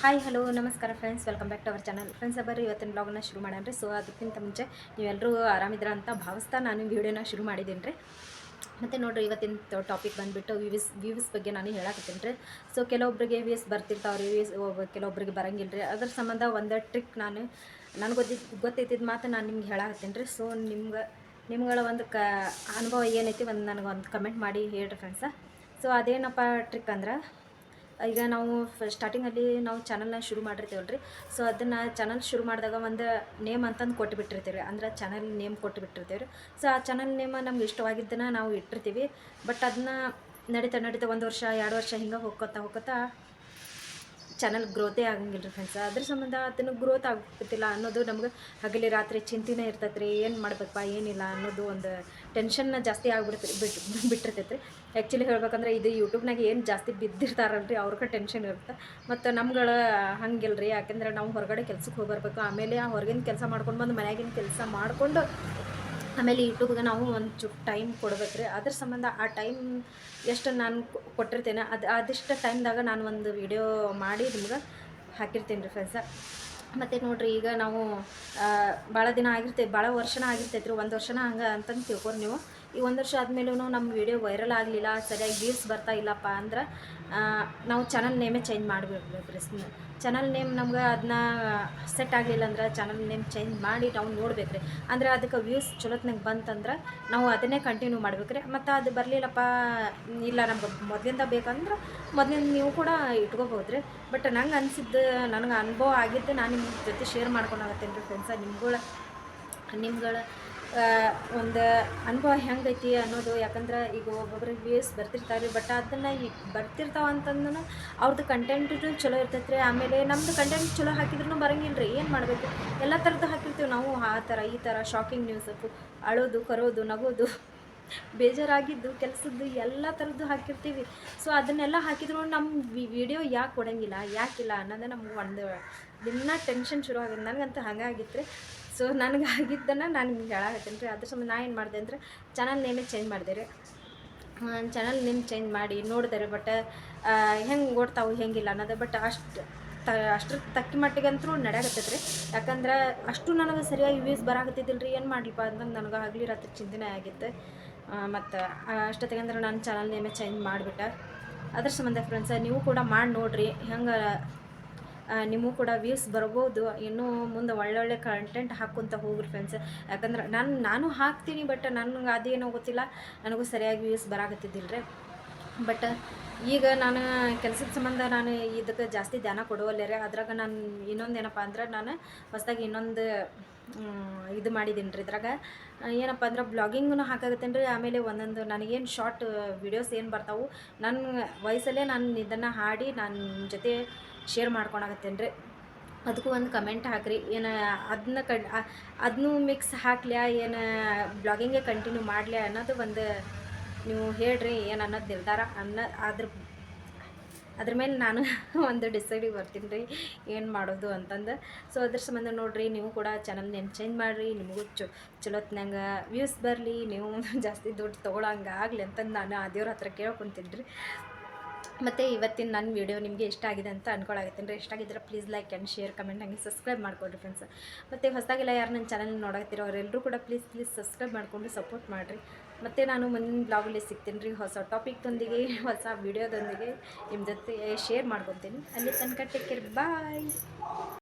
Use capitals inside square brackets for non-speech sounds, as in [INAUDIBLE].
Hi hello ನಮಸ್ಕಾರ friends welcome back to our channel friends ಅಬ್ಬರು ಇವತ್ತಿನ ಬ್ಲಾಗ್ನ ಶುರು ಮಾಡೋಣ ಸೊ ಅದಕ್ಕಿಂತ ಮುಂಚೆ ನೀವೆಲ್ಲರೂ ಆರಾಮಿದ್ರ ಅಂತ ಭಾವಿಸ್ತಾ ನಾನು ವಿಡಿಯೋನ ಶುರು ಮಾಡಿದ್ದೀನಿ ರೀ ಮತ್ತು ನೋಡಿರಿ, ಇವತ್ತಿನ ಟಾಪಿಕ್ ಬಂದುಬಿಟ್ಟು ವ್ಯೂಸ್ ವ್ಯೂಸ್ ಬಗ್ಗೆ ನಾನು ಹೇಳಕತ್ತೀನಿ ರೀ ಸೊ ಕೆಲವೊಬ್ಬರಿಗೆ ವ್ಯೂಸ್ ಬರ್ತಿರ್ತಾವ್ರಿ ವ್ಯೂಸ್ ಕೆಲವೊಬ್ಬರಿಗೆ ಬರಂಗಿಲ್ಲ ರೀ ಅದ್ರ ಸಂಬಂಧ ಒಂದು ಟ್ರಿಕ್ ನಾನು, ನನಗೆ ಗೊತ್ತಿದ್ದು ಗೊತ್ತೈತಿದ್ದು ಮಾತು ನಾನು ನಿಮ್ಗೆ ಹೇಳಕತ್ತೀನಿ ರೀ ಸೊ ನಿಮ್ಗೆ, ನಿಮ್ಗಳ ಒಂದು ಕ, ಅನುಭವ ಏನೈತಿ ಒಂದು ನನಗೆ ಒಂದು ಕಮೆಂಟ್ ಮಾಡಿ ಹೇಳಿರಿ ಫ್ರೆಂಡ್ಸ ಸೊ ಅದೇನಪ್ಪ ಟ್ರಿಕ್ ಅಂದ್ರೆ ಈಗ ನಾವು ಸ್ಟಾರ್ಟಿಂಗಲ್ಲಿ ನಾವು ಚಾನಲ್ನ ಶುರು ಮಾಡಿರ್ತೀವಲ್ಲ ರೀ ಸೊ ಅದನ್ನು ಚಾನಲ್ ಶುರು ಮಾಡಿದಾಗ ಒಂದು ನೇಮ್ ಅಂತಂದು ಕೊಟ್ಟು ರೀ ಅಂದ್ರೆ ಚಾನಲ್ ನೇಮ್ ಕೊಟ್ಟು ಬಿಟ್ಟಿರ್ತೀವಿ ರೀ ಸೊ ಆ ಚಾನಲ್ ನೇಮ ನಮ್ಗೆ ಇಷ್ಟವಾಗಿದ್ದನ್ನು ನಾವು ಇಟ್ಟಿರ್ತೀವಿ. ಬಟ್ ಅದನ್ನ ನಡೀತಾ ನಡೀತಾ ಒಂದು ವರ್ಷ, ಎರಡು ವರ್ಷ ಹಿಂಗೆ ಹೋಗ್ಕೊತಾ ಹೋಗ್ಕೊತಾ ಚಾನಲ್ ಗ್ರೋತೇ ಆಗಂಗಿಲ್ಲ ರೀ ಫ್ರೆಂಡ್ಸ್ ಅದ್ರ ಸಂಬಂಧ ಅದನ್ನು ಗ್ರೋತ್ ಆಗ್ತಿಲ್ಲ ಅನ್ನೋದು ನಮ್ಗೆ ಹಗಲಿ ರಾತ್ರಿ ಚಿಂತೆನೇ ಇರ್ತೈತೆ ರೀ ಏನು ಮಾಡ್ಬೇಕಪ್ಪ, ಏನಿಲ್ಲ ಅನ್ನೋದು ಒಂದು ಟೆನ್ಷನ್ನ ಜಾಸ್ತಿ ಆಗಿಬಿಡ್ತೀರಿ ಬಿಟ್ಟು ಬಿಟ್ಟಿರ್ತೈತೆ ರೀ ಆ್ಯಕ್ಚುಲಿ ಹೇಳ್ಬೇಕಂದ್ರೆ ಇದು ಯೂಟ್ಯೂಬ್ನಾಗ ಏನು ಜಾಸ್ತಿ ಬಿದ್ದಿರ್ತಾರಲ್ರಿ ಅವ್ರಿಗೆ ಟೆನ್ಷನ್ ಇರುತ್ತೆ. ಮತ್ತು ನಮ್ಗಳ ಹಂಗಿಲ್ಲ ರೀ ಯಾಕೆಂದ್ರೆ ನಾವು ಹೊರಗಡೆ ಕೆಲ್ಸಕ್ಕೆ ಹೋಗಿ ಬರಬೇಕು ಆಮೇಲೆ ಆ ಹೊರಗಿನ ಕೆಲಸ ಮಾಡ್ಕೊಂಡು ಬಂದು ಮನೆಯಾಗಿನ ಕೆಲಸ ಮಾಡಿಕೊಂಡು ಆಮೇಲೆ ಯೂಟ್ಯೂಬ್ಗೆ ನಾವು ಒಂದು ಚೂರು ಟೈಮ್ ಕೊಡ್ಬೇಕು ರೀ. ಅದ್ರ ಸಂಬಂಧ ಆ ಟೈಮ್ ಎಷ್ಟು ನಾನು ಕೊಟ್ಟಿರ್ತೇನೆ, ಅದು ಅದಿಷ್ಟು ಟೈಮ್ದಾಗ ನಾನು ಒಂದು ವಿಡಿಯೋ ಮಾಡಿ ನಿಮ್ಗೆ ಹಾಕಿರ್ತೀನಿ ರೀ ಫ್ರೆಂಡ್ಸ ಮತ್ತು ನೋಡಿರಿ ಈಗ ನಾವು ಭಾಳ ದಿನ ಆಗಿರ್ತೈತೆ ಭಾಳ ವರ್ಷನ ಆಗಿರ್ತೈತೆ ರೀ, ಒಂದು ವರ್ಷನ ಹಂಗೆ ಅಂತಂದು ತಿಳ್ಕೊರಿ ನೀವು. ಈ ಒಂದು ವರ್ಷ ಆದಮೇಲೂ ನಮ್ಮ ವಿಡಿಯೋ ವೈರಲ್ ಆಗಲಿಲ್ಲ, ಸರಿಯಾಗಿ ವ್ಯೂಸ್ ಬರ್ತಾ ಇಲ್ಲಪ್ಪ ಅಂದ್ರೆ ನಾವು ಚಾನಲ್ ನೇಮೇ ಚೇಂಜ್ ಮಾಡಿಬಿಡ್ಬೇಕು ರೀ ಚಾನಲ್ ನೇಮ್ ನಮ್ಗೆ ಅದನ್ನ ಸೆಟ್ ಆಗಲಿಲ್ಲ ಅಂದ್ರೆ ಚಾನಲ್ ನೇಮ್ ಚೇಂಜ್ ಮಾಡಿ ನಾವು ನೋಡ್ಬೇಕು ರೀ. ಅಂದ್ರೆ ಅದಕ್ಕೆ ವ್ಯೂಸ್ ಚಲೋತ್ನಾಗ ಬಂತಂದ್ರೆ ನಾವು ಅದನ್ನೇ ಕಂಟಿನ್ಯೂ ಮಾಡ್ಬೇಕು ರೀ. ಮತ್ತು ಅದು ಬರಲಿಲ್ಲಪ್ಪ, ಇಲ್ಲ ನಮ್ಗೆ ಮೊದಲಿಂದ ಬೇಕಂದ್ರೆ ಮೊದಲಿಂದ ನೀವು ಕೂಡ ಇಟ್ಕೋಬೋದು ರೀ. ಬಟ್ ನಂಗೆ ಅನಿಸಿದ್ದು, ನನಗೆ ಅನುಭವ ಆಗಿದ್ದು ನಾನು ನಿಮ್ಮ ಜೊತೆ ಶೇರ್ ಮಾಡ್ಕೊಂಡಾಗತ್ತೇನೆ ರೀ ಫ್ರೆಂಡ್ಸ ನಿಮ್ಗಳ ನಿಮ್ಗಳ ಒಂದು ಅನುಭವ ಹೆಂಗೈತಿ ಅನ್ನೋದು, ಯಾಕಂದ್ರೆ ಈಗ ಒಬ್ಬೊಬ್ರಿಗೆ ವ್ಯೂಸ್ ಬರ್ತಿರ್ತಾರೆ ಬಟ್ ಅದನ್ನು ಈಗ ಬರ್ತಿರ್ತಾವೆ ಅಂತಂದ್ರೆ ಅವ್ರದ್ದು ಕಂಟೆಂಟು ಚಲೋ ಇರ್ತೈತೆ ರೀ ಆಮೇಲೆ ನಮ್ಮದು ಕಂಟೆಂಟ್ ಚಲೋ ಹಾಕಿದ್ರೂ ಬರಂಗಿಲ್ಲ ರೀ ಏನು ಮಾಡಬೇಕು? ಎಲ್ಲ ಥರದ್ದು ಹಾಕಿರ್ತೀವಿ ನಾವು, ಆ ಥರ ಈ ಥರ ಶಾಕಿಂಗ್ ನ್ಯೂಸ್ ಅಳೋದು, ಕರೋದು, ನಗೋದು, ಬೇಜಾರಾಗಿದ್ದು, ಕೆಲಸದ್ದು, ಎಲ್ಲ ಥರದ್ದು ಹಾಕಿರ್ತೀವಿ. ಸೊ ಅದನ್ನೆಲ್ಲ ಹಾಕಿದ್ರು ನಮ್ಮ ವಿಡಿಯೋ ಯಾಕೆ ಕೊಡೋಂಗಿಲ್ಲ, ಯಾಕಿಲ್ಲ ಅನ್ನೋದೇ ನಮ್ಗೆ ಒಂದು ದಿನ ಟೆನ್ಷನ್ ಶುರು ಆಗಿದೆ, ನನಗಂತೂ ಹಂಗಾಗಿತ್ತು ರೀ ಸೊ ನನಗೆ ಆಗಿದ್ದನ್ನು ನಾನು ನಿಮ್ಗೆ ಹೇಳಾಕತ್ತೀನಿ ರೀ. ಅದ್ರ ಸಂಬಂಧ ನಾ ಏನು ಮಾಡಿದೆ ಅಂದರೆ ಚಾನಲ್ ನೇಮೇ ಚೇಂಜ್ ಮಾಡಿದೆ ರೀ. ಚಾನಲ್ ನೇಮ್ ಚೇಂಜ್ ಮಾಡಿ ನೋಡಿದೆ ರೀ ಬಟ್ ಹೆಂಗೆ ಓಡ್ತಾವೆ ಹೆಂಗಿಲ್ಲ ಅನ್ನೋದು. ಬಟ್ ಅಷ್ಟು ತ, ಅಷ್ಟ್ರ ತಕ್ಕ ಮಟ್ಟಿಗಂತೂ ನಡೆಯಕತ್ತೈತೆ ರೀ. ಯಾಕಂದ್ರೆ ಅಷ್ಟು ನನಗೆ ಸರಿಯಾಗಿ ವ್ಯೂಸ್ ಬರಾಕತ್ತಿದ್ದಿಲ್ಲ ರೀ. ಏನು ಮಾಡಲಿಪ್ಪ ಅಂತಂದು ನನಗೆ ಹಗಲಿ ರಾತ್ರಿ ಚಿಂತನೆ ಆಗಿತ್ತು. ಮತ್ತು ಅಷ್ಟೊತ್ತಿಗೆ ಅಂದ್ರೆ ನಾನು ಚಾನಲ್ ನೇಮೇ ಚೇಂಜ್ ಮಾಡಿಬಿಟ್ಟೆ. ಅದ್ರ ಸಂಬಂಧ ಫ್ರೆಂಡ್ಸ ನೀವು ಕೂಡ ಮಾಡಿ ನೋಡಿರಿ. ಹೆಂಗೆ ನಿಮಗೂ ಕೂಡ ವ್ಯೂಸ್ ಬರ್ಬೋದು. ಇನ್ನೂ ಮುಂದೆ ಒಳ್ಳೊಳ್ಳೆ ಕಂಟೆಂಟ್ ಹಾಕ್ಕೊಂತ ಹೋಗ್ರಿ ಫ್ರೆಂಡ್ಸ್ ಯಾಕಂದ್ರೆ ನಾನು ನಾನು ಹಾಕ್ತೀನಿ ಬಟ್ ನನಗೆ ಅದೇನೋ ಗೊತ್ತಿಲ್ಲ. ನನಗೂ ಸರಿಯಾಗಿ ವ್ಯೂಸ್ ಬರಾಕತ್ತಿದ್ದಿಲ್ಲ ರೀ ಬಟ್ ಈಗ ನಾನು ಕೆಲಸದ ಸಂಬಂಧ ನಾನು ಇದಕ್ಕೆ ಜಾಸ್ತಿ ಧ್ಯಾನ ಕೊಡುವಲ್ಲೇ ಅದ್ರಾಗ ನಾನು ಇನ್ನೊಂದು ಏನಪ್ಪ ಅಂದ್ರೆ ನಾನು ಹೊಸ್ದಾಗಿ ಇನ್ನೊಂದು ಇದು ಮಾಡಿದ್ದೀನಿ ರೀ ಇದ್ರಾಗ ಏನಪ್ಪ ಅಂದ್ರೆ ಬ್ಲಾಗಿಂಗೂ ಹಾಕಾಗತ್ತೇನೆ ರೀ ಆಮೇಲೆ ಒಂದೊಂದು ನನಗೇನು ಶಾರ್ಟ್ ವೀಡಿಯೋಸ್ ಏನು ಬರ್ತಾವೆ ನನ್ನ ವಯಸ್ಸಲ್ಲೇ ನಾನು ಇದನ್ನು ಹಾಡಿ ನನ್ನ ಜೊತೆ ಶೇರ್ ಮಾಡ್ಕೊಳಕತ್ತೇನೆ ರೀ ಅದಕ್ಕೂ ಒಂದು ಕಮೆಂಟ್ ಹಾಕ್ರಿ. ಏನು ಅದನ್ನ ಕಡ್ ಅದನ್ನೂ ಮಿಕ್ಸ್ ಹಾಕ್ಲ್ಯಾ, ಏನು ಬ್ಲಾಗಿಂಗೇ ಕಂಟಿನ್ಯೂ ಮಾಡಲಿ ಅನ್ನೋದು ಒಂದು ನೀವು ಹೇಳ್ರಿ ಏನು ಅನ್ನೋದು ನಿರ್ಧಾರ. ಅನ್ನೋ, ಅದ್ರ ಅದ್ರ ಮೇಲೆ ನಾನು [LAUGHS] ಒಂದು ಡಿಸೈಡಿಗೆ ಬರ್ತೀನಿ ರೀ, ಏನು ಮಾಡೋದು ಅಂತಂದು. ಸೊ ಅದ್ರ ಸಂಬಂಧ ನೋಡಿರಿ, ನೀವು ಕೂಡ ಚಾನಲ್ ನೇಮ್ ಚೇಂಜ್ ಮಾಡಿರಿ, ನಿಮಗೂ ಚೊ ಚಲೋತ್ನಂಗೆ ವ್ಯೂಸ್ ಬರಲಿ, ನೀವು [LAUGHS] ಜಾಸ್ತಿ ದುಡ್ಡು ತೊಗೊಳಂಗೆ ಆಗಲಿ ಅಂತಂದು ನಾನು ಆ ದೇವ್ರ ಹತ್ರ ಕೇಳ್ಕೊತೀನಿ ರೀ. ಮತ್ತು ಇವತ್ತಿನ ನನ್ನ ವೀಡಿಯೋ ನಿಮಗೆ ಇಷ್ಟ ಆಗಿದೆ ಅಂತ ಅನ್ಕೊಳಾಗತ್ತೀನಿ ಇಷ್ಟ ಆಗಿದ್ರೆ please like and share comment ಹಾಗೆ ಸಬ್ಸ್ಕ್ರೈಬ್ ಮಾಡ್ಕೊಡ್ರಿ ಫ್ರೆಂಡ್ಸ್ ಮತ್ತು ಹೊಸದಾಗೆಲ್ಲ ಯಾರು ನನ್ನ ಚಾನಲ್ ನೋಡಾಕತ್ತೀರೋ ಅವರೆಲ್ಲರೂ ಕೂಡ ಪ್ಲೀಸ್ ಪ್ಲೀಸ್ ಸಬ್ಸ್ಕ್ರೈಬ್ ಮಾಡಿಕೊಂಡು ಸಪೋರ್ಟ್ ಮಾಡಿರಿ. ಮತ್ತು ನಾನು ಮುಂದಿನ ಬ್ಲಾಗಲ್ಲಿ ಸಿಗ್ತೀನಿ ರೀ ಹೊಸ ಟಾಪಿಕ್ದೊಂದಿಗೆ ಹೊಸ ವೀಡಿಯೋದೊಂದಿಗೆ ನಿಮ್ಮ ಜೊತೆ ಶೇರ್ ಮಾಡ್ಕೊತೀನಿ. ಅಲ್ಲಿ ತನಕ ಟೇಕ್ ಕೇರ್ ಬಾಯ್